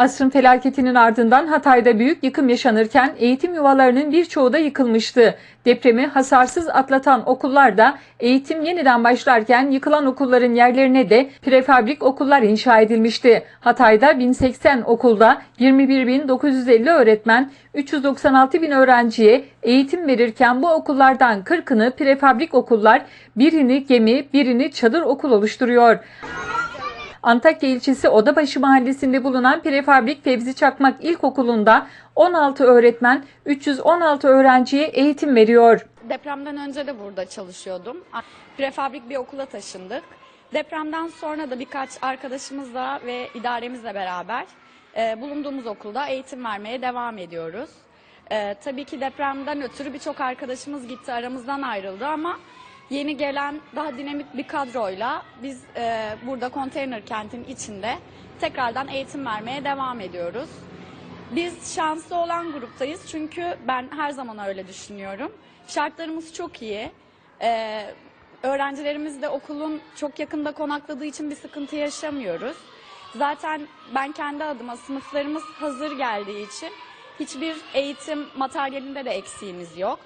Asrın felaketinin ardından Hatay'da büyük yıkım yaşanırken eğitim yuvalarının birçoğu da yıkılmıştı. Depremi hasarsız atlatan okullarda eğitim yeniden başlarken yıkılan okulların yerlerine de prefabrik okullar inşa edilmişti. Hatay'da 1080 okulda 21.950 öğretmen 396 bin öğrenciye eğitim verirken bu okullardan 40'ını prefabrik okullar, birini gemi, birini çadır okul oluşturuyor. Antakya ilçesi Odabaşı mahallesinde bulunan Prefabrik Fevzi Çakmak İlkokulu'nda 16 öğretmen 316 öğrenciye eğitim veriyor. Depremden önce de burada çalışıyordum. Prefabrik bir okula taşındık. Depremden sonra da birkaç arkadaşımızla ve idaremizle beraber e, bulunduğumuz okulda eğitim vermeye devam ediyoruz. E, tabii ki depremden ötürü birçok arkadaşımız gitti, aramızdan ayrıldı ama yeni gelen daha dinamik bir kadroyla biz e, burada konteyner kentin içinde tekrardan eğitim vermeye devam ediyoruz. Biz şanslı olan gruptayız çünkü ben her zaman öyle düşünüyorum. Şartlarımız çok iyi. Ee, öğrencilerimiz de okulun çok yakında konakladığı için bir sıkıntı yaşamıyoruz. Zaten ben kendi adıma sınıflarımız hazır geldiği için hiçbir eğitim materyalinde de eksiğimiz yok.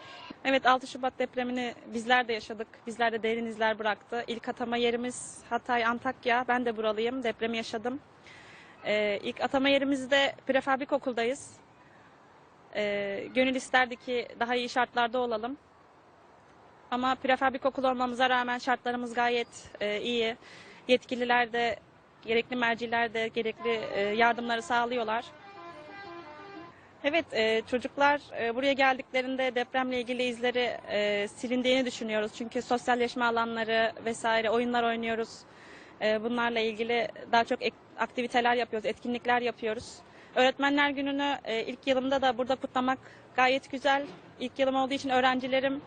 Evet 6 Şubat depremini bizler de yaşadık. Bizler de derin izler bıraktı. İlk atama yerimiz Hatay, Antakya. Ben de buralıyım. Depremi yaşadım. Ee, ilk atama yerimizde prefabrik okuldayız. Ee, gönül isterdi ki daha iyi şartlarda olalım. Ama prefabrik okul olmamıza rağmen şartlarımız gayet e, iyi. Yetkililer de, gerekli merciler de gerekli e, yardımları sağlıyorlar. Evet, e, çocuklar e, buraya geldiklerinde depremle ilgili izleri e, silindiğini düşünüyoruz. Çünkü sosyalleşme alanları vesaire oyunlar oynuyoruz. E, bunlarla ilgili daha çok aktiviteler yapıyoruz, etkinlikler yapıyoruz. Öğretmenler Günü'nü e, ilk yılımda da burada kutlamak gayet güzel. İlk yılım olduğu için öğrencilerim,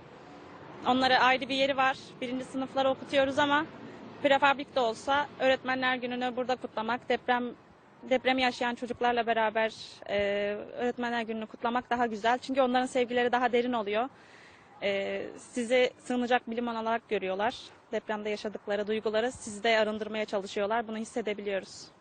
onlara ayrı bir yeri var. Birinci sınıfları okutuyoruz ama prefabrik de olsa Öğretmenler Günü'nü burada kutlamak, deprem depremi yaşayan çocuklarla beraber e, Öğretmenler Günü'nü kutlamak daha güzel. Çünkü onların sevgileri daha derin oluyor. E, sizi sığınacak bir liman olarak görüyorlar. Depremde yaşadıkları duyguları sizde arındırmaya çalışıyorlar. Bunu hissedebiliyoruz.